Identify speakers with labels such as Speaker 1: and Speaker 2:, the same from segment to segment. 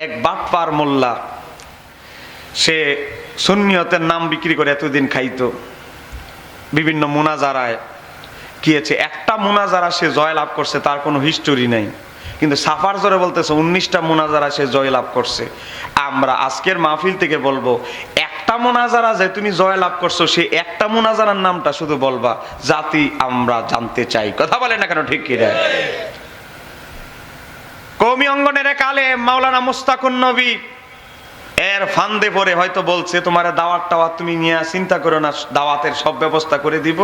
Speaker 1: এক বাটপার মোল্লা। সে সুন্নিয়তের নাম বিক্রি করে এতদিন খাইতো। বিভিন্ন মোনাজারায় গিয়েছে। একটা মোনাজারা সে জয় লাভ করছে, তার কোনো হিস্টোরি নাই। কিন্তু সাফার জোরে বলতেছে, উনিশটা মোনাজারা সে জয় লাভ করছে। আমরা আজকের মাহফিল থেকে বলব, একটা মোনাজারা যে তুমি জয় লাভ করছ, সে একটা মোনাজারার নামটা শুধু বলবা, জাতি আমরা জানতে চাই। কথা বলে না কেন, ঠিক কি রে কৌমি অঙ্গনের আলেম, মাওলানা মুস্তাকুন নবী। এর ফান্দে পরে হয়তো বলছে, তোমার দাওয়াত টাওয়াত তুমি নিয়ে চিন্তা করো না, দাওয়াতের সব ব্যবস্থা করে দিব।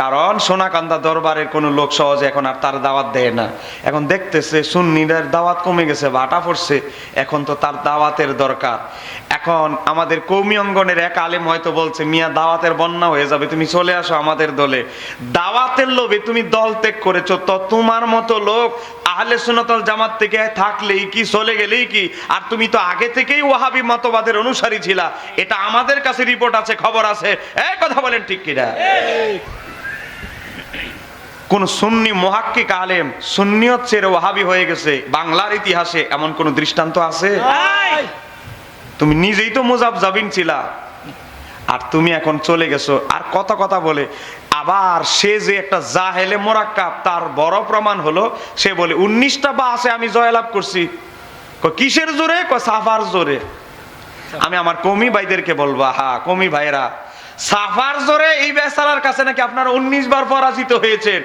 Speaker 1: কারণ সোনাকান্দা দরবারের কোনো লোক সহজে এখন আর তার দাওয়াত দেয় না। এখন দেখতেছে সুন্নিদের দাওয়াত কমে গেছে ভাটা পড়ছে, এখন তো তার দাওয়াতের দরকার। এখন আমাদের কৌমি অঙ্গনের এক আলেম হয়তো বলছে, মিয়া, দাওয়াতের বন্যা হয়ে যাবে, তুমি চলে আসো আমাদের দলে। দাওয়াতের লোভে তুমি দল ত্যাগ করেছ, তো তোমার মতো লোক আহলে সুনতল জামাত থেকে থাকলেই কি, চলে গেলেই কি? আর তুমি তো আগে থেকেই ওয়াহাবি মতবাদের অনুসারী ছিলা, এটা আমাদের কাছে রিপোর্ট আছে, খবর আছে। এই কথা বলেন ঠিক কিনা? কোন সুন্নি মহাক্কিক আলেম সুন্নিয়ত ছেড়ে ওয়াহাবি হয়ে গেছে বাংলার ইতিহাসে এমন কোন দৃষ্টান্ত আছে? তুমি নিজেই তো মুজাব জাবিন ছিলা। আর তুমি এখন চলে গেছো। আর কত কথা বলে আবার সে যে একটা জাহেলে মোরাক্কাব তার বড় প্রমাণ হলো সে বলে উনিশটা বা আছে আমি জয়লাভ করছি। কিসের জোরে? সাফার জোরে। আমি আমার কমি ভাইদেরকে বলব হা কমি ভাইরা সাফার জোরে এই বেচারার কাছে নাকি আপনারা উনিশ বার পরাজিত হয়েছেন।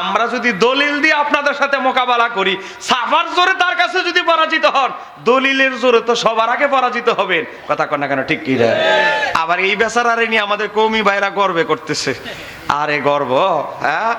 Speaker 1: আমরা যদি দলিল দিয়ে আপনাদের সাথে মোকাবেলা করি, সাফার জোরে তার কাছে যদি পরাজিত হন, দলিলের জোরে তো সবার আগে পরাজিত হবেন। কথা কন না কেন, ঠিক কি? আবার এই বেচারারে নিয়ে আমাদের কমি ভাইরা গর্বে করতেছে। আরে গর্ব হ্যাঁ?